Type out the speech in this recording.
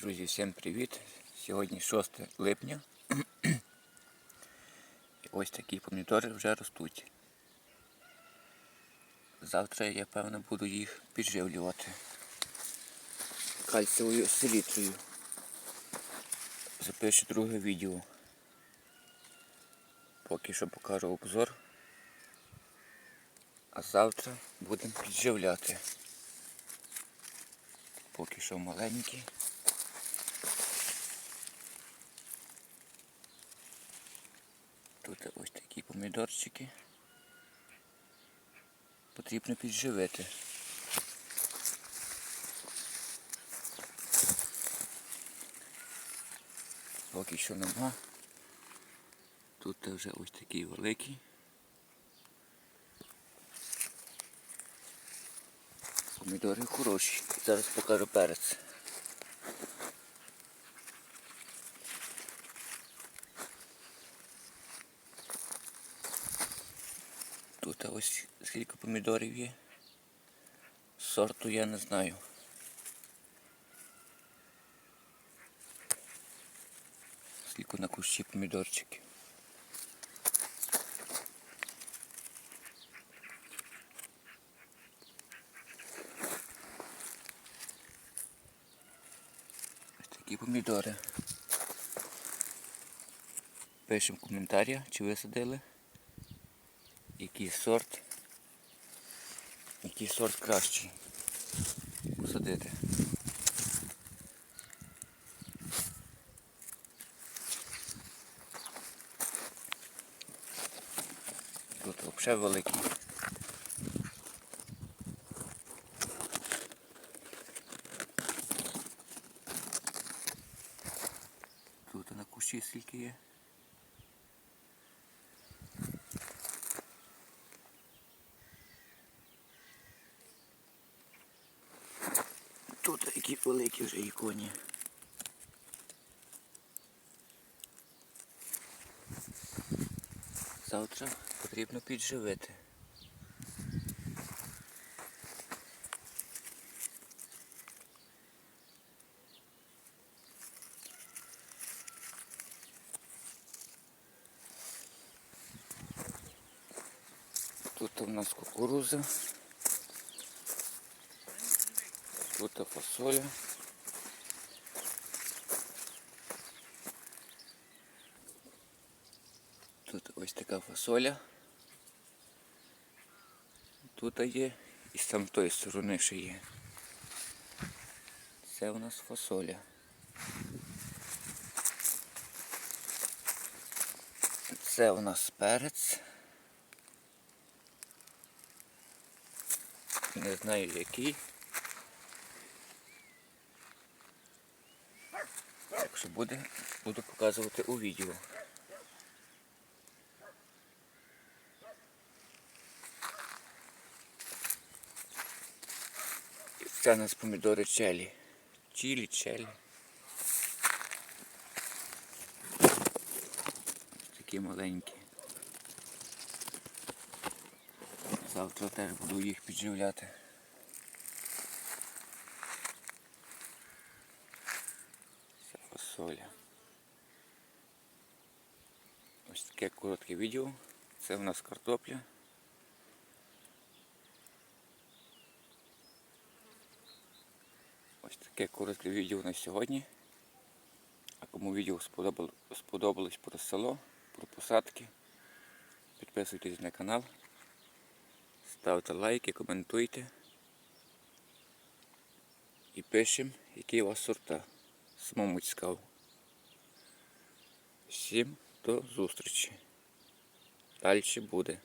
Друзі, всім привіт! Сьогодні 6 липня. І ось такі помідори вже ростуть. Завтра я певно буду їх підживлювати кальцієвою селітрою. Запишу друге відео. Поки що покажу обзор. А завтра будемо підживляти. Поки що маленькі. Тут ось такі помідорчики. Потрібно підживити. Поки що нема. Тут вже ось такий великий. Помідори хороші. Зараз покажу перець. Тут ось скільки помідорів є. Сорту я не знаю. Скільки на кущі помідорчиків. Ось такі помідори. Пишемо в коментарях, чи ви садили який сорт, який сорт кращий посадити. Тут взагалі великий. Тут на кущі скільки є. Тут які великі вже іконі. Завтра потрібно підживити. Тут у нас кукуруза. Тут фасоля. Тут ось така фасоля. Тут є і з там сторони ще є. Це у нас фасоля. Це у нас перець. Не знаю який. Якщо буде, буду показувати у відео. Це у нас помідори челі. Чілі, челі. Такі маленькі. Завтра теж буду їх підживляти. Це фасоля. Ось таке коротке відео. Це в нас картопля. Ось таке коротке відео на сьогодні. А кому відео сподобалось про село, про посадки, підписуйтесь на канал, ставте лайки, коментуйте і пишемо, які у вас сорта. Самому цікаво. Всім до зустрічі. Далі буде.